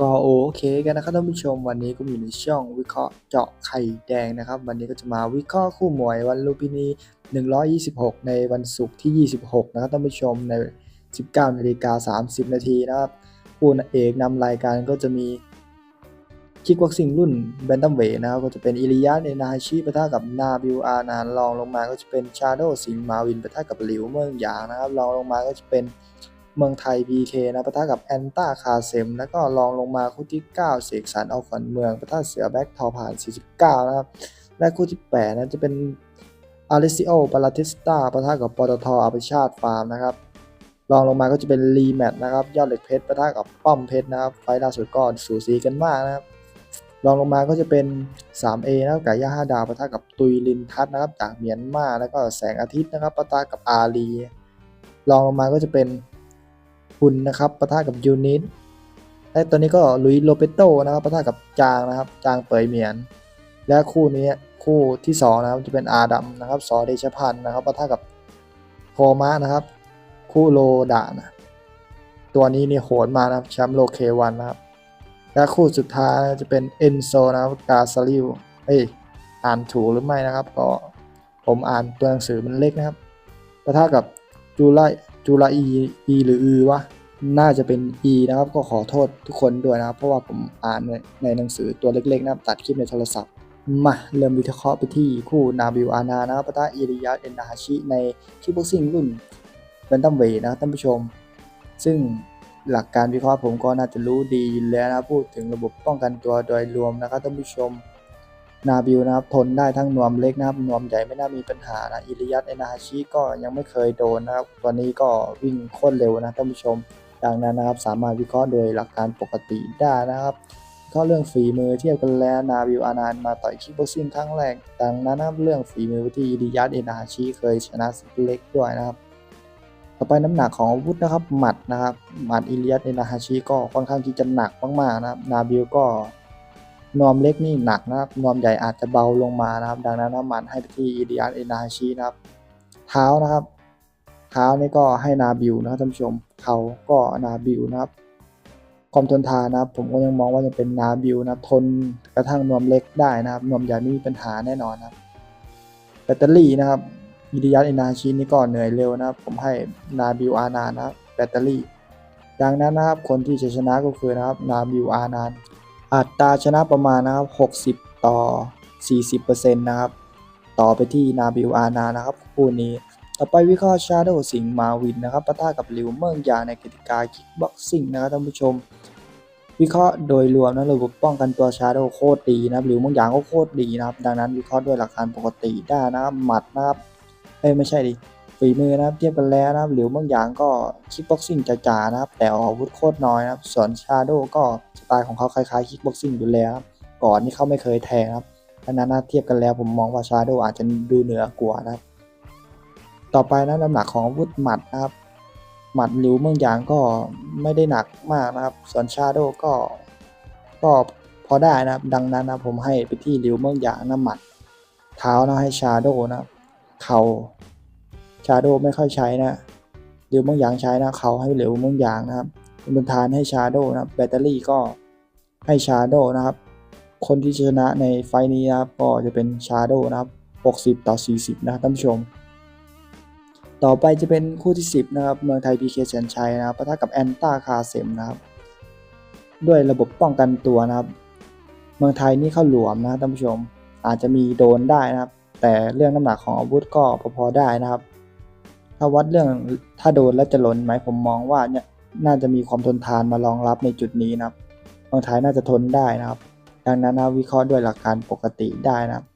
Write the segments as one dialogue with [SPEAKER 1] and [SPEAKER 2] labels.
[SPEAKER 1] ก็โอเคกันนะครับท่านผู้ชมวันนี้ก็อยู่ในช่องวิเคราะห์เจาะไข่แดงนะครับ วันนี้ก็จะมาวิเคราะห์คู่มวยวันลุมพินี 126 ในวันศุกร์ที่ 26 นะครับท่านผู้ชมใน 19นาฬิกา30 นาทีนะครับคู่เอกนำรายการก็จะมีคิกบ็อกซิงรุ่นแบนตัมเวนะครับก็จะเป็นอิริยาเนนาฮาชิปะทะกับนาบิวอาร์นานรองลงมาก็จะเป็นชาโดสิงห์มาวินปะทะกับหลิวเมืองหยางนะครับรองลงมาก็จะเป็น เมืองไทย PK นะปะทะกับแอนต้าคาเซม แล้วก็รองลงมาคู่ที่ 9 เสกสรรเอาขวัญเมืองปะทะเสือแบ็กทอผ่าน 49 นะครับ และคู่ที่ 8 นะจะเป็นอาริซิโอปาราติสตาปะทะกับปตทอาภิชาติฟาร์มนะครับรองลงมาก็จะเป็นรีแมตช์นะครับ ยอดเหล็กเพชรปะทะกับป้อมเพชรนะครับ ไฟล์ล่าสุดก็สูสีกันมากนะครับรองลงมาก็จะเป็น 3A นะครับไก่ย่าห้าดาวปะทะกับตุยลินทัศนะครับจากเมียนมาแล้วก็แสงอาทิตย์นะครับปะทะกับอาลีรองลงมาก็จะเป็น คุณนะครับปะทะกับยูนิตและตัวนี้ก็ลุยโลเปโตนะครับปะทะกับจางนะครับ จางเปยเหมียน และคู่นี้คู่ที่สองนะครับจะเป็นอาดัมนะครับสอเดชพันธ์นะครับปะทะกับโคมะนะครับ คู่โลดานะตัวนี้นี่โหดมานะครับแชมป์โลเควันนะครับ และคู่สุดท้ายจะเป็นเอนโซนะครับกาซาลิวเอ้ยอ่านถูกหรือไม่นะครับ ก็ผมอ่านตัวหนังสือมันเล็กนะครับปะทะกับจูไล จูไลอีอีหรืออือวะน่าจะเป็น E นะครับก็ขอโทษทุกคนด้วยนะครับ เพราะว่าผมอ่านในในหนังสือตัวเล็กๆนะครับตัดคลิปในโทรศัพท์ มาเริ่มวิเคราะห์ไปที่คู่นาบิวอานานะครับปะทะอิริยาเอ็นนาฮาชิในคิกบ็อกซิ่งรุ่นแบนตัมเวนะครับท่านผู้ชม ซึ่งหลักการวิเคราะห์ผมก็น่าจะรู้ดีแล้วนะพูดถึงระบบป้องกันตัวโดยรวมนะครับท่านผู้ชม นาบิวนะครับทนได้ทั้งนวมเล็กนะครับนวมใหญ่ไม่น่ามีปัญหานะอิริยัตเอนาฮาชิก็ยังไม่เคยโดนนะครับตัวนี้ก็วิ่งโคตรเร็วนะท่านผู้ชม ดังนั้นนะครับสามารถวิเคราะห์โดยหลักการปกติได้นะครับวิเคราะห์เรื่องฝีมือเทียบกันแล้วนาบิวอานานมาต่อยคิกบ็อกซิ่งครั้งแรกดังนั้นนะครับเรื่องฝีมือที่อิริยัตเอนาฮาชิเคยชนะสิเล็กด้วยนะครับต่อไปน้ำหนักของอาวุธนะครับหมัดนะครับหมัดอิเลียสเอนาฮาชิก็ค่อนข้างที่จะหนักมากๆนะครับนาบิลก็ นวมเล็กนี่หนักนะครับนวมใหญ่อาจจะเบาลงมานะครับ ดังนั้นน้ำมันให้ไปที่อิเลียสเอนาชินะครับ เท้านะครับ เท้านี่ก็ให้นาบิลนะครับท่านผู้ชมเขาก็นาบิลนะครับความทนทานนะครับ ผมก็ยังมองว่ายังเป็นนาบิลนะครับทนกระทั่งนวมเล็กได้นะครับนวมใหญ่ไม่มีปัญหาแน่นอนนะครับแบตเตอรี่นะครับอิริยัตเอนาชินี่ก็เหนื่อยเร็วนะครับ ผมให้นาบิวอานานะครับแบตเตอรี่ ดังนั้นนะครับคนที่จะชนะก็คือนะครับนาบิวอานาน อัตราชนะประมาณนะครับ 60 ต่อ 40%นะครับ ต่อไปที่นาบิวอานานะครับคู่นี้ ต่อไปวิเคราะห์ชาโดสิงห์มาวินนะครับปะทะกับลิวเมิงยาในกติกาคิกบ็อกซิ่งนะครับท่านผู้ชม วิเคราะห์โดยรวมนะระบบป้องกันตัวชาโดโคตรดีนะครับหลิวเมืองหยางก็โคตรดีนะครับ ดังนั้นวิเคราะห์ด้วยหลักการปกติได้นะครับหมัดนะครับเอ้ยไม่ใช่ดิ ฝีมือนะครับเทียบกันแล้วนะครับหลิวเมืองหยางก็คิกบ็อกซิ่งจ๋าๆนะครับ แต่ออกอาวุธโคตรน้อยนะครับ ส่วนชาโดก็สไตล์ของเขาคล้ายๆคิกบ็อกซิ่งอยู่แล้วก่อนนี่เขาไม่เคยแทงครับดังนั้นเทียบกันแล้วผมมองว่าชาโดอาจจะดูเหนือกว่านะครับ ต่อไปนะน้ำหนักของอาวุธหมัดนะครับ หมัดหลิวเมืองหยางก็ไม่ได้หนักมากนะครับ ส่วนชาโดก็ก็พอได้นะครับ ดังนั้นนะผมให้ไปที่หลิวเมืองหยางนะหมัด เท้านะให้ชาโดนะครับ เข่า ชาโดไม่ค่อยใช้นะหลิวเมืองหยางใช้นะเขาให้เหลวเมืองหยางนะครับบนทานให้ชาโดนะครับแบตเตอรี่ก็ให้ชาโดนะครับ คนที่ชนะในไฟล์นี้นะครับก็จะเป็นชาโดนะครับ 60 ต่อ 40 นะครับท่านผู้ชม ต่อไปจะเป็นคู่ที่ 10 นะครับ เมืองไทยพีเคแสนชัยนะครับปะทะกับแอนต้าคาเซมนะครับ ด้วยระบบป้องกันตัวนะครับ เมืองไทยนี่เข้าหลวมนะท่านผู้ชม อาจจะมีโดนได้นะครับ แต่เรื่องน้ำหนักของอาวุธก็พอๆได้นะครับ ถ้าวัดเรื่องถ้าโดนแล้วจะหล่นไหมผมมองว่าเนี่ยน่าจะมีความทนทานมารองรับในจุดนี้นะครับเมืองไทยน่าจะทนได้นะครับ ดังนั้นนะวิเคราะห์ด้วยหลักการปกติได้นะครับ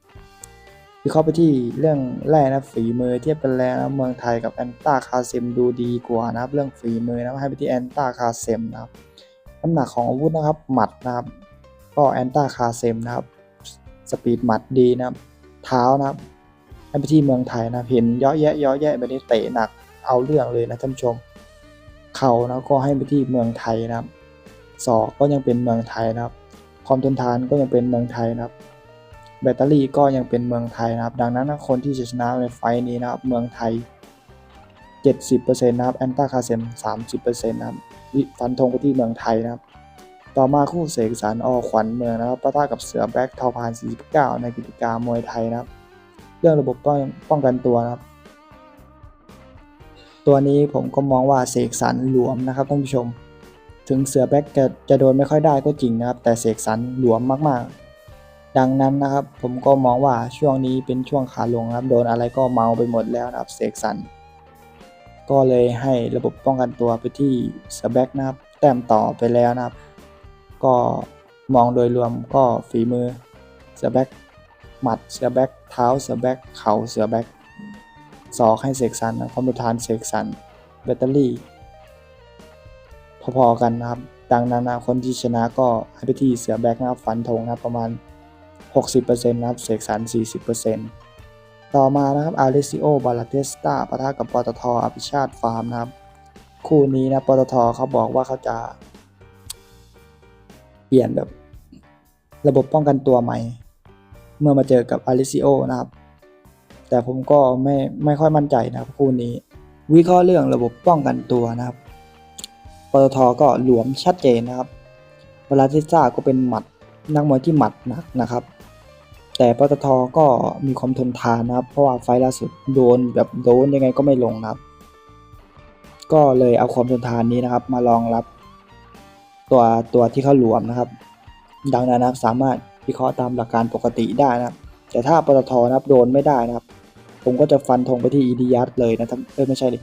[SPEAKER 1] วิเคราะห์ไปที่เรื่องแรกนะฝีมือเทียบกันแล้วนะเมืองไทยกับแอนต้าคาเซมดูดีกว่านะครับ เรื่องฝีมือนะให้ไปที่แอนต้าคาเซมนะครับน้ำหนักของอาวุธนะครับหมัดนะครับ ก็แอนต้าคาเซมนะครับ สปีดหมัดดีนะครับ เท้านะครับ ให้ไปที่เมืองไทยนะเห็นเยาะแยะเยาะแยะแบบนี้เตะหนักเอาเรื่องเลยนะท่านชม เขานะก็ให้ไปที่เมืองไทยนะครับศอกก็ยังเป็นเมืองไทยนะครับ ความทนทานก็ยังเป็นเมืองไทยนะครับ แบตเตอรี่ก็ยังเป็นเมืองไทยนะครับ ดังนั้นนะคนที่จะชนะในไฟล์นี้นะครับเมืองไทย 70%นะครับแอนต้าคาเซม 30%นะครับวิฟันธงไปที่เมืองไทยนะครับต่อมาคู่เสกสรรอขวัญเมืองนะครับปะทะกับเสือแบล็กทอพาน 49 ในกิจกรรมมวยไทยนะครับ เรื่องระบบป้องป้องกันตัวนะครับ ตัวนี้ผมก็มองว่าเสกสรรหลวมนะครับท่านผู้ชม ถึงเสือแบ็กจะจะโดนไม่ค่อยได้ก็จริงนะครับ แต่เสกสรรหลวมมากๆ ดังนั้นนะครับ ผมก็มองว่าช่วงนี้เป็นช่วงขาลงครับโดนอะไรก็เมาไปหมดแล้วนะครับเสกสรรก็เลยให้ระบบป้องกันตัวไปที่เสือแบ็กนะครับ แต้มต่อไปแล้วนะครับ ก็มองโดยรวมก็ฝีมือเสือแบ็ก หมัดเสือแบ็กเท้าเสือแบ็กเข่าเสือแบ็กศอกให้เสกสรรนะความรุทานเสกสรรแบตเตอรี่พอๆกันนะครับ ดังนั้นนะคนที่ชนะก็ให้ไปที่เสือแบ็กนะครับฟันธงนะครับประมาณ 60%นะครับเสกสรร40%ต่อมานะครับอาริซิโอบาลาเตสตาปะทะกับปตทอภิชาติฟาร์มนะครับ คู่นี้นะปตทเขาบอกว่าเขาจะ เปลี่ยนแบบ ระบบป้องกันตัวใหม่ เมื่อมาเจอกับอาริซิโอนะครับ แต่ผมก็ไม่ไม่ค่อยมั่นใจนะครับคู่นี้ วิเคราะห์เรื่องระบบป้องกันตัวนะครับปตทก็หลวมชัดเจนนะครับเวลาที่ซ่าก็เป็นหมัดนักมวยที่หมัดหนักนะครับ แต่ปตทก็มีความทนทานนะครับ เพราะว่าไฟล์ล่าสุดโดนแบบโดนยังไงก็ไม่ลงนะครับ ก็เลยเอาความทนทานนี้นะครับ มารองรับ ตัวตัวที่เขาหลวมนะครับ ดังนั้นนะครับสามารถ วิเคราะห์ตามหลักการปกติได้นะครับ แต่ถ้าปตทนะครับโดนไม่ได้นะครับ ผมก็จะฟันธงไปที่อีดิยัสเลยนะครับเอ้ยไม่ใช่ดิ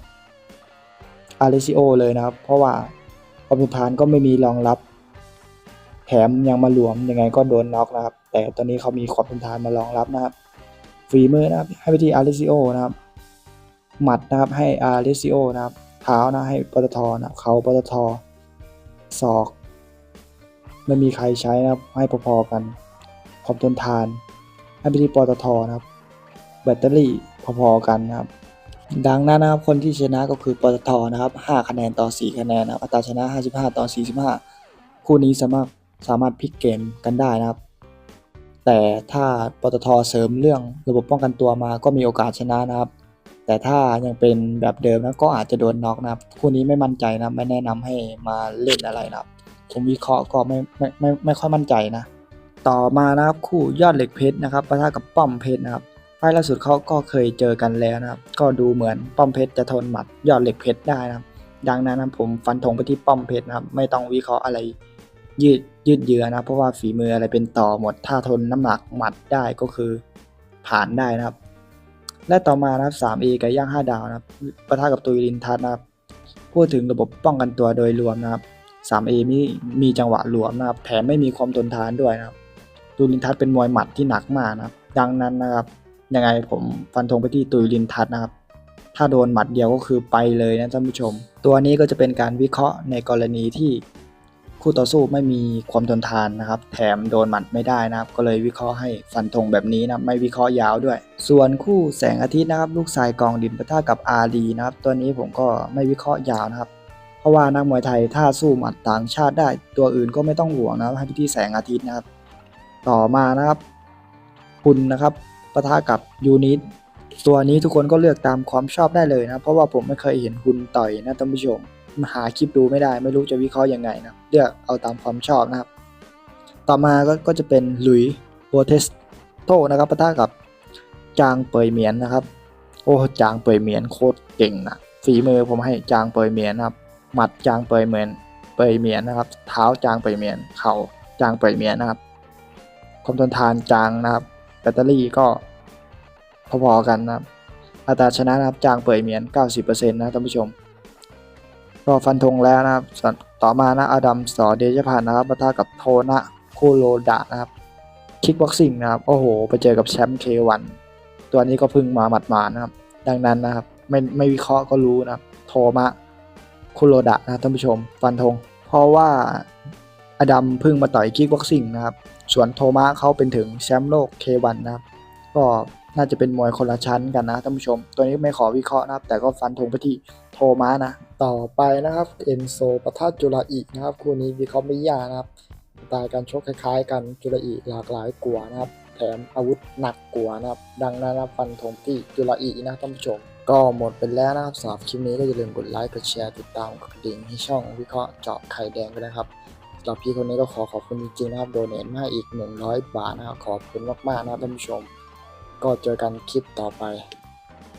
[SPEAKER 1] อาริซิโอเลยนะครับ เพราะว่าความทนทานก็ไม่มีรองรับ แถมยังมาหลวมยังไงก็โดนน็อกนะครับ แต่ตอนนี้เขามีความทนทานมารองรับนะครับฝีมือนะครับให้ไปที่อาริซิโอนะครับ หมัดนะครับให้อาริซิโอนะครับ เท้านะให้ปตทนะเขาปตทศอก ไม่มีใครใช้นะครับให้พอๆกัน ความทนทานให้ไปที่ปตทนะครับ แบตเตอรี่พอๆกันนะครับ ดังนั้นนะครับ คนที่ชนะก็คือปตทนะครับ 5 คะแนนต่อ 4 คะแนนนะครับ อัตราชนะ 55 ต่อ 45 คู่นี้สามารถสามารถพลิกเกมกันได้นะครับ แต่ถ้าปตทเสริมเรื่องระบบป้องกันตัวมาก็มีโอกาสชนะนะครับ แต่ถ้ายังเป็นแบบเดิมนะก็อาจจะโดนน็อกนะครับ คู่นี้ไม่มั่นใจนะไม่แนะนำให้มาเล่นอะไรนะครับผมวิเคราะห์ก็ไม่ไม่ไม่ไม่ค่อยมั่นใจนะ ต่อมานะครับคู่ยอดเหล็กเพชรนะครับปะทะกับป้อมเพชรนะครับไฟล์ล่าสุดเขาก็เคยเจอกันแล้วนะครับ ก็ดูเหมือนป้อมเพชรจะทนหมัดยอดเหล็กเพชรได้นะครับ ดังนั้นนะผมฟันธงไปที่ป้อมเพชรนะครับ ไม่ต้องวิเคราะห์อะไรยืดยืดเยื้อนะเพราะว่าฝีมืออะไรเป็นต่อหมด ถ้าทนน้ำหนักหมัดได้ก็คือผ่านได้นะครับ และต่อมานะครับ 3A กับย่าง 5 ดาวนะครับปะทะกับตุยลินทัศน์นะครับ พูดถึงระบบป้องกันตัวโดยรวมนะครับ 3A มีมีจังหวะหลวมนะครับแถมไม่มีความทนทานด้วยนะครับ ตุยลินทัศน์เป็นมวยหมัดที่หนักมากนะครับ ดังนั้นนะครับ ยังไงผมฟันธงไปที่ตุยลินทัศน์นะครับ ถ้าโดนหมัดเดียวก็คือไปเลยนะท่านผู้ชม ตัวนี้ก็จะเป็นการวิเคราะห์ในกรณีที่คู่ต่อสู้ไม่มีความทนทานนะครับ แถมโดนหมัดไม่ได้นะครับ ก็เลยวิเคราะห์ให้ฟันธงแบบนี้นะไม่วิเคราะห์ยาวด้วย ส่วนคู่แสงอาทิตย์นะครับ ลูกทรายกองดินปะทะกับอารีนะครับ ตัวนี้ผมก็ไม่วิเคราะห์ยาวนะครับ เพราะว่านักมวยไทยถ้าสู้หมัดต่างชาติได้ ตัวอื่นก็ไม่ต้องห่วงนะให้ไปที่แสงอาทิตย์นะครับ ต่อมานะครับ คุณนะครับปะทะกับยูนิตตัวนี้ทุกคนก็เลือกตามความชอบได้เลยนะ เพราะว่าผมไม่เคยเห็นคุณต่อยนะท่านผู้ชมหาคลิปดูไม่ได้ ไม่รู้จะวิเคราะห์ยังไงนะเลือกเอาตามความชอบนะครับ ต่อมาก็ก็จะเป็นหลุยโบเทสโตนะครับปะทะกับจางเปยเหมียนนะครับ โอ้จางเปยเหมียนโคตรเก่งนะฝีมือผมให้จางเปยเหมียนนะครับ หมัดจางเปยเหมียนเปยเหมียนนะครับ เท้าจางเปยเหมียนเข่าจางเปยเหมียนนะครับ ความทนทานจางนะครับ แบตเตอรี่ก็พอๆกันนะครับ อัตราชนะนะครับจางเปยเหมียน 90%นะท่านผู้ชม ก็ฟันธงแล้วนะครับ ต่อมานะอดัมสอเดชพันนะครับปะทะกับโทนะโคโรดะนะครับ คิกบ็อกซิ่งนะครับ โอ้โห ไปเจอกับแชมป์เควันตัวนี้ก็เพึ่งมาหมัดมาๆนะครับ ดังนั้นนะครับ ไม่ไม่วิเคราะห์ก็รู้นะครับ โทมะคุโรดะนะครับท่านผู้ชม ฟันธง เพราะว่าอดัมเพึ่งมาต่อยคิกบ็อกซิ่งนะครับ ส่วนโทมะเขาเป็นถึงแชมป์โลกเควันะครับ ก็น่าจะเป็นมวยคนละชั้นกันนะท่านผู้ชม ตัวนี้ไม่ขอวิเคราะห์นะครับ แต่ก็ฟันธงไปที่โทม้านะ ต่อไปนะครับเอนโซปะทะจุฬาอีนะครับ คู่นี้วิเคราะห์ไม่ยากนะครับสไตล์การชกคล้ายๆ กันจุฬาอีหลากหลายกว่านะครับ แถมอาวุธหนักกว่านะครับ ดังนั้นนะฟันธงที่จุฬาอีนะท่านผู้ชมก็หมดไปแล้วนะครับสำหรับคลิปนี้ก็อย่าลืมกดไลค์ กดแชร์ ติดตามกดกระดิ่งให้ช่องวิเคราะห์เจาะไข่แดงกันนะครับ หรับพี่คนนี้ก็ขอขอบคุณจริงๆนะครับ โดเนทมาให้อีก 100 บาทนะครับ ขอบคุณมากๆนะครับท่านผู้ชม ก็เจอกันคลิปต่อไป